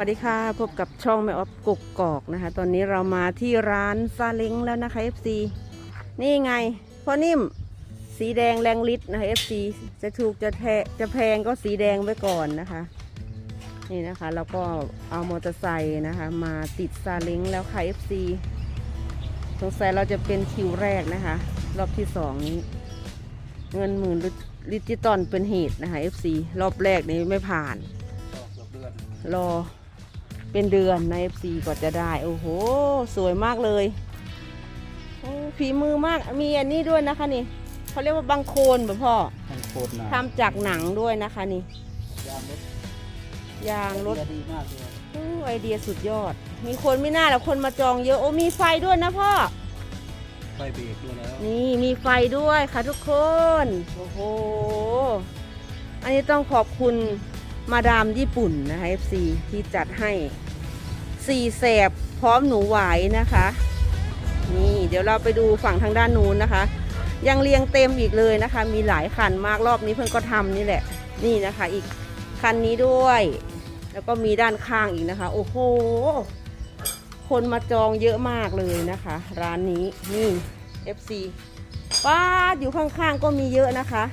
วัสดีค่ะ พบกับช่องแม่ออฟกกกอกนะคะ ตอนนี้เรามาที่ร้านซาเล้งแล้วนะคะ FC นี่ไงพ่อนิ่มสีแดงแรงฤทธิ์นะคะ FC จะถูกจะแทจะแพงก็สีแดงไว้ก่อนนะคะ นี่นะคะเราก็เอามอเตอร์ไซค์นะคะ มาติดซาเล้งแล้วค่ะ FC สงสัยเราจะเป็นคิวแรกนะคะ รอบที่สองนี้ เงินหมื่นลิจิตอลเป็นเหตุนะคะ FC รอบแรกนี้ไม่ผ่านรอ เป็นเดือนใน FC กว่าจะได้ โอ้โห สวยมากเลยโอ้ฝีมือมากมีอันนี้ด้วยนะคะนี่เขาเรียกว่าบางโคลนแบบพ่อทางโคตรนะทำจากหนังด้วยนะคะนี่ ยางรถยางรถเรือดีมากเลยโอ้ไอเดียสุดยอด มีคนไม่น่าแล้วคนมาจองเยอะโอ้มีไฟด้วยนะพ่อไฟเบรกด้วยแล้วนี่มีไฟด้วยค่ะทุกคน โอ้โห อันนี้ต้องขอบคุณ มาดามญี่ปุ่นนะคะ FC ที่จัดให้สี่แสบพร้อมหนูหวายนะคะ นี่เดี๋ยวเราไปดูฝั่งทางด้านนู้นนะคะ ยังเรียงเต็มอีกเลยนะคะ มีหลายคันมากรอบนี้เพิ่งก็ทำนี่แหละ นี่นะคะ อีกคันนี้ด้วย แล้วก็มีด้านข้างอีกนะคะ โอ้โหคนมาจองเยอะมากเลยนะคะ ร้านนี้นี่ FC ป้าอยู่ข้างๆก็มีเยอะนะคะ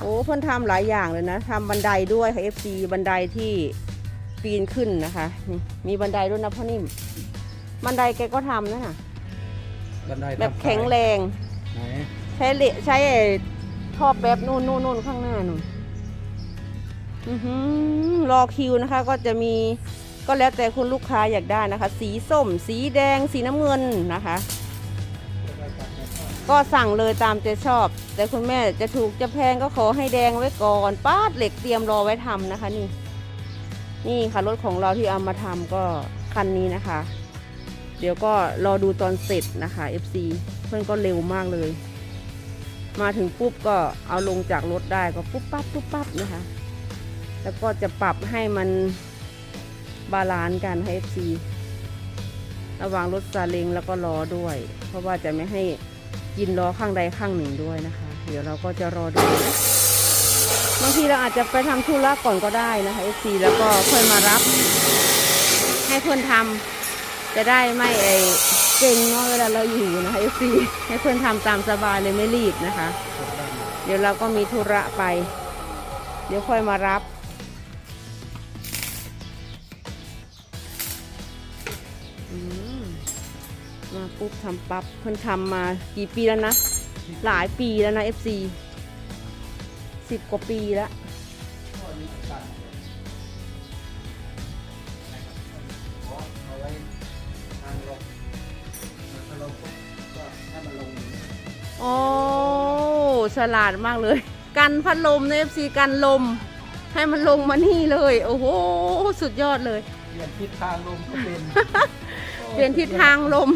โอ้เพิ่นทำหลายอย่างเลยนะทำบันไดด้วยค่ะ FC บันไดที่ปีนขึ้นนะคะนี่มีบันไดด้วยนะพ่อนิ่ม บันไดแกก็ทำนะน่ะบันไดแบบทำขายแข็งแรง ไหนใช้เหล็กใช้ไอ้ท่อแป๊บนู่นนู่นนู่นข้างหน้านู่นอือหือรอคิวนะคะ ก็จะมีก็แล้วแต่คุณลูกค้าอยากได้นะคะ สีส้ม สีแดง สีน้ำเงินนะคะ ก็สั่งเลยตามใจชอบ แต่คุณแม่จะถูกจะแพงก็ขอให้แดงไว้ก่อนป้าดเหล็กเตรียมรอไว้ทำนะคะนี่ นี่ค่ะรถของเราที่เอามาทำก็คันนี้นะคะ เดี๋ยวก็รอดูตอนเสร็จนะคะ FC เพื่อนก็เร็วมากเลย มาถึงปุ๊บก็เอาลงจากรถได้ก็ปุ๊บปั๊บปุ๊บปั๊บนะคะ แล้วก็จะปรับให้มันบาลานซ์กันให้ FC ระหว่างรถซาเล้งแล้วก็ล้อด้วย เพราะว่าจะไม่ให้ กินล้อข้างใดข้างหนึ่งด้วยนะคะ เดี๋ยวเราก็จะรอดู บางทีเราอาจจะไปทำธุระก่อนก็ได้นะคะ FC แล้วก็ค่อยมารับ ให้เพื่อนทำจะได้ไม่ไอเก่งเนาะเวลาเราอยู่นะคะ FC ให้เพื่อนทำตามสบายเลยไม่รีบนะคะ เดี๋ยวเราก็มีธุระไป เดี๋ยวค่อยมารับ ปุ๊บทำปั๊บเพิ่นทำมากี่ปีแล้วนะ หลายปีแล้วนะ FC สิบกว่าปีแล้วเอาไว้ทางลงถ้าลงปุ๊บก็ให้มันลงโอ้ฉลาดมากเลย กันพัดลมใน FC กันลม ให้มันลงมานี่เลย โอ้โห สุดยอดเลยเปลี่ยนทิศทางลมก็เป็น เปลี่ยนทิศทางลม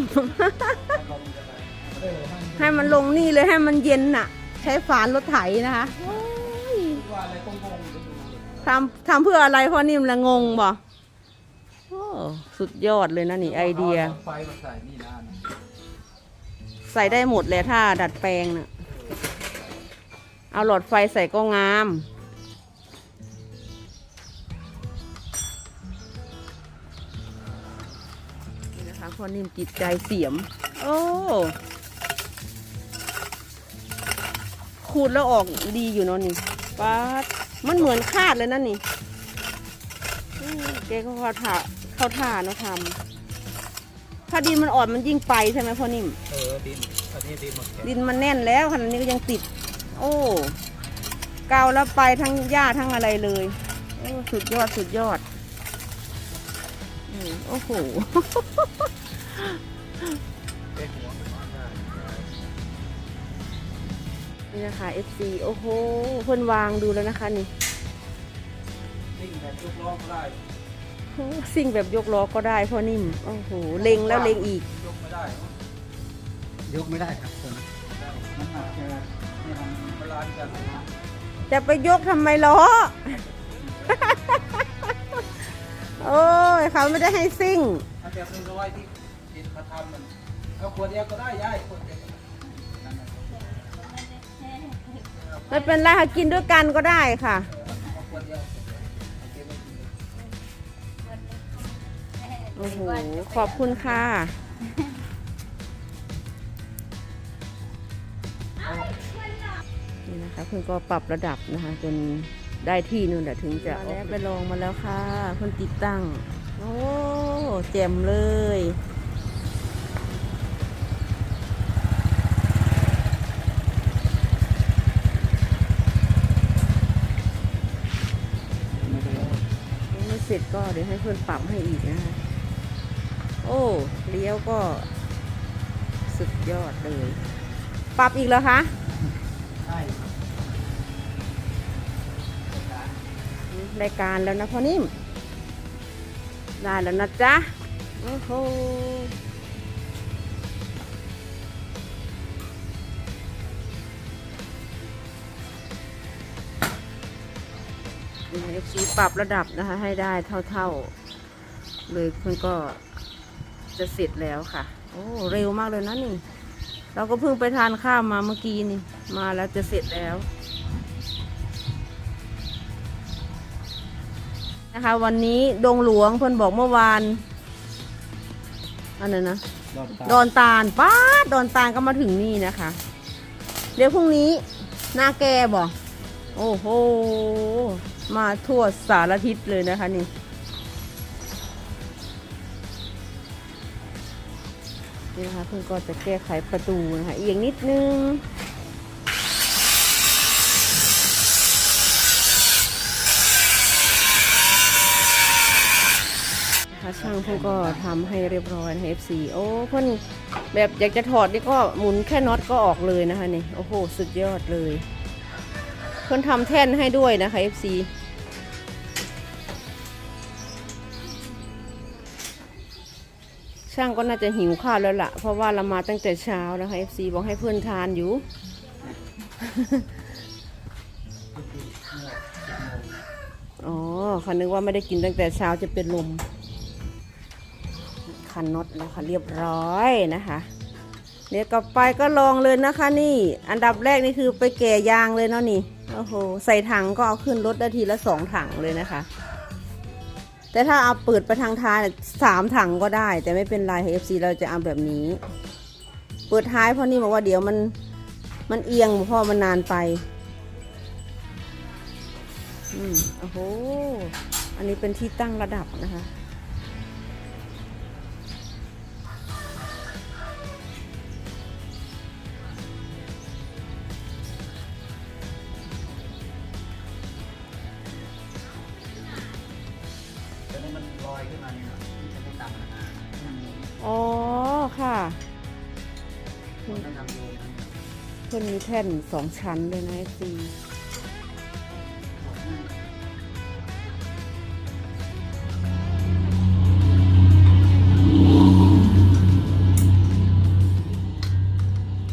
ให้มันลงนี่เลยให้มันเย็นน่ะ ใช้ฝานรถไถนะคะทำทำเพื่ออะไรพ่อนิ่มละงงบ่สุดยอดเลยนะนี่ไอเดีย ใส่นี่นะใส่ได้หมดเลยถ้าดัดแปลงน่ะเอาหลอดไฟใส่ก็งาม พ่อนิ่มจิตใจเสียม โอ้ขูดแล้วออกดีอยู่เนาะนี่ป้าดมันเหมือนคาดเลยนั่นนี่อืมแกก็เข้าท่าเข้าท่าเนาะทำถ้าดินมันอ่อนมันยิ่งไปใช่ไหมพ่อนิ่มเออดินอันนี้ดินหมดแข็งดินมันแน่นแล้วขนาดนี้ก็ยังติด โอ้เกาแล้วไปทั้งหญ้าทั้งอะไรเลยโอ้สุดยอดสุดยอดอืมโอ้โหเต็มหัวมั นี่นะคะ FC โอ้โหเพิ่นวางดูแล้วนะคะนี่นิ่งแบบยกล้อก็ได้โอ้สิ่งแบบยกล้อก็ได้พ่อนิ่ม โอ้โห เล็งแล้วเล็งอีก ยกไม่ได้ยกไม่ได้ครับผมน้ำหนักจะเนี่ยมันบาลานซ์กันนะจะไปยกทำไมล้อ โอ้ยเขาไม่ได้ให้ซิ่ง ถ้าแบบนึงก็ไว้ ที่ที่มาทำมันเอาขวดเดียวก็ได้ย่ายขวดเดียวก็ได้นั่นน่ะไม่เป็นไรค่ะกินด้วยกันก็ได้ค่ะ เอาขวดเดียวเอาเก็บไว้กินเลยโอ้โห ขอบคุณค่ะ นี่นะคะเพื่อนก็ปรับระดับนะคะ จนได้ที่นู่นแหละถึงจะแล้วไปลองมาแล้วค่ะเพื่อนติดตั้ง โอ้ แจ่มเลย ไม่ได้ ยังไม่เส ร็จก็เดี๋ยวให้เพื่อนปรับให้อีกนะคะโอ้เลี้ยวก็ สุดยอดเลย ปรับอีกแล้วคะใช่ครับรายการแล้วนะพ่อนิ่มได้แล้วนะจ๊ะโอ้โห เอฟซีปรับระดับนะคะ ให้ได้เท่าๆ เลยมันก็จะเสร็จแล้วค่ะ โอ้เร็วมากเลยนะนี่ เราก็เพิ่งไปทานข้าวมาเมื่อกี้นี่ มาแล้วจะเสร็จแล้วนะคะวันนี้ดงหลวงเพิ่นบอกเมื่อวานอันนั้นนะรอบตาดอนตาลป้าดดอนตาลก็มาถึงนี่นะคะ เดี๋ยวพรุ่งนี้หน้าแกบอกโอ้โห มาทั่วสารทิศเลยนะคะนี่ นี่นะคะเพิ่งก็จะแก้ไขประตูนะคะเอียงนิดนึงนะคะช่างเพิ่นก็ทำให้เรียบร้อยนะคะ FC โอ้เพิ่นแบบอยากจะถอดนี่ก็หมุนแค่น็อตก็ออกเลยนะคะนี่ โอ้โห สุดยอดเลย พิ่นทำแท่นให้ด้วยนะคะ FC ช่างก็น่าจะหิวข้าวแล้วล่ะ เพราะว่าเรามาตั้งแต่เช้านะคะ FC บอกให้เพื่อนทานอยู่ อ๋อคันนึกว่าไม่ได้กินตั้งแต่เช้าจะเป็นลม คันน็อตแล้วค่ะเรียบร้อยนะคะเดี๋ยวกลับไปก็ลองเลยนะคะนี่ อันดับแรกนี่คือไปแก่ยางเลยเนาะนี่ โอ้โห ใส่ถังก็เอาขึ้นรถได้ทีละสองถังเลยนะคะ แต่ถ้าเอาเปิดไปทางท้ายเนี่ยสามถังก็ได้ แต่ไม่เป็นไรเอฟซีเราจะเอาแบบนี้ เปิดท้ายเพราะนี่บอกว่าเดี๋ยวมันมันเอียงเพราะมันนานไป อืมโอ้โห อันนี้เป็นที่ตั้งระดับนะคะ พื่อนมีแท่นสองชั้นเลยนะซี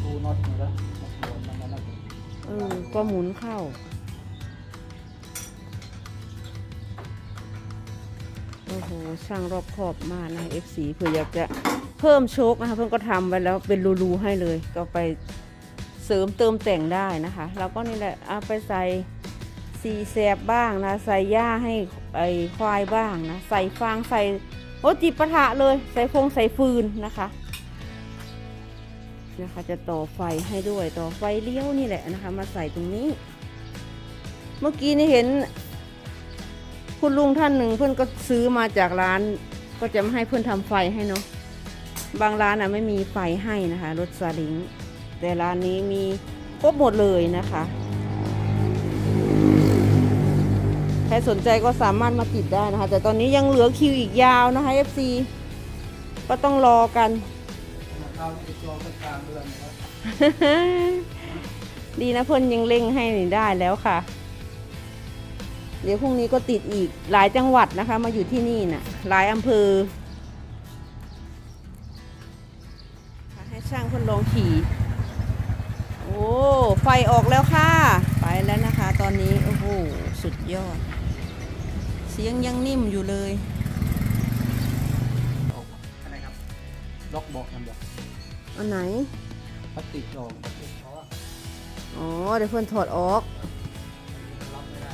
ปูน็อตมันแล้วน็อตโยนมันแล้วนะเออก็หมุนเข้า โอ้โห ช่างรอบขอบมากนะ F4 เผื่ออยากจะเพิ่มโชคนะคะเพื่อนก็ทำไว้แล้วเป็นรูๆให้เลยก็ไป เสริมเติมแต่งได้นะคะเราก็นี่แหละเอาไปใส่สีแสบบ้างนะใส่หญ้าให้ไอควายบ้างนะใส่ฟางใส่โอ้จิบปะทะเลย ใส่ฟงใส่ฟืนนะคะนะคะจะต่อไฟให้ด้วยต่อไฟเลี้ยวนี่แหละนะคะ มาใส่ตรงนี้ เมื่อกี้นี่เห็น คุณลุงท่านหนึ่งเพื่อนก็ซื้อมาจากร้าน ก็จะไม่ให้เพื่อนทำไฟให้เนาะบางร้านอะไม่มีไฟให้นะคะรถซาเลิง แต่ร้านนี้มีครบหมดเลยนะคะ ใครสนใจก็สามารถมาติดได้นะคะ แต่ตอนนี้ยังเหลือคิวอีกยาวนะคะ FC ก็ต้องรอกันมาเข้าที่จองไปกลางเดือนนะครับดีนะเพิ่นยังเร่งให้ได้แล้วค่ะ เดี๋ยวพรุ่งนี้ก็ติดอีกหลายจังหวัดนะคะ มาอยู่ที่นี่น่ะ หลายอำเภอให้ช่างเพิ่นลองขี่ โอ้ไฟออกแล้วค่ะ ไปแล้วนะคะ ตอนนี้ โอ้โห สุดยอด เสียงยังนิ่มอยู่เลยอะไรครับล็อกบอกทำบอกอันไหนพลาสติกรองพลาติกเพราะว่าอ๋อเดี๋ยวเพื่อนถอดออก ล็อกไม่ได้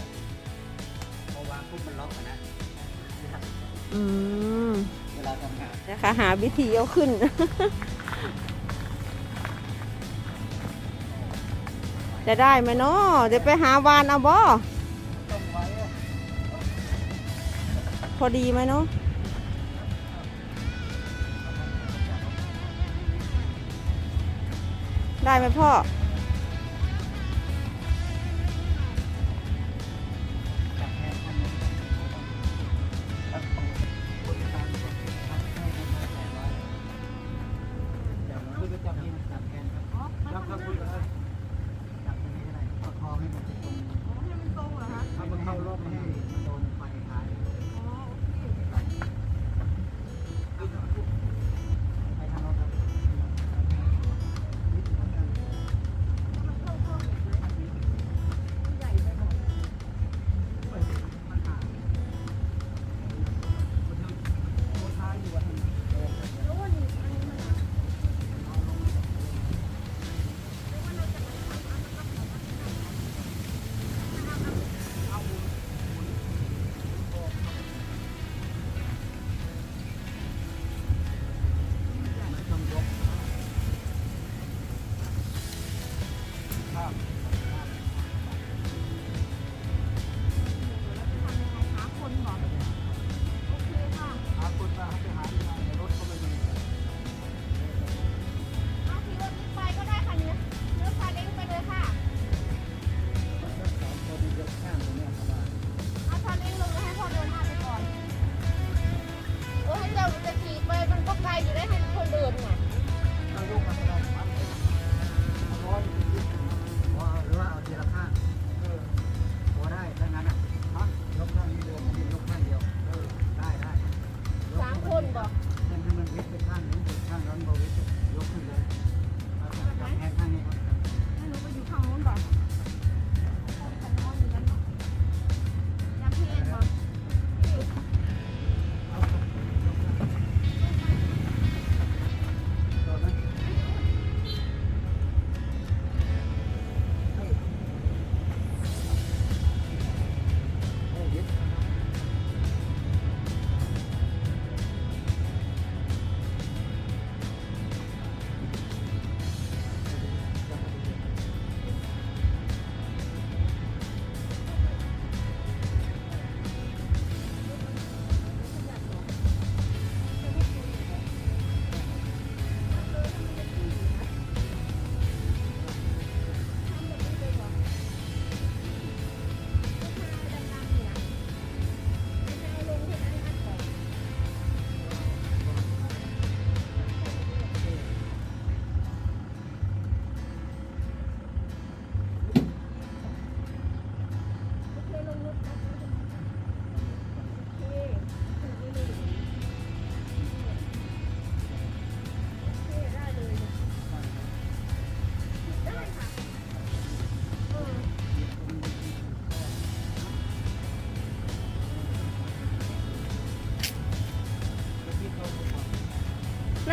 พอวางปุ๊บมันล็อกนะอืม เวลาทำงาน นะคะ หาวิธีเอาขึ้น จะได้ไหมเนาะเดี๋ยวไปหาวานเอาบ่พอดีไหมเนาะได้ไหมพ่อ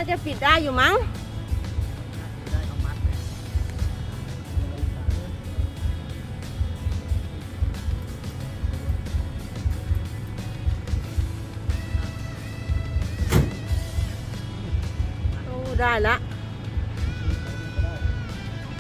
าจะปิดได้อยู่มั้งได้แล้ว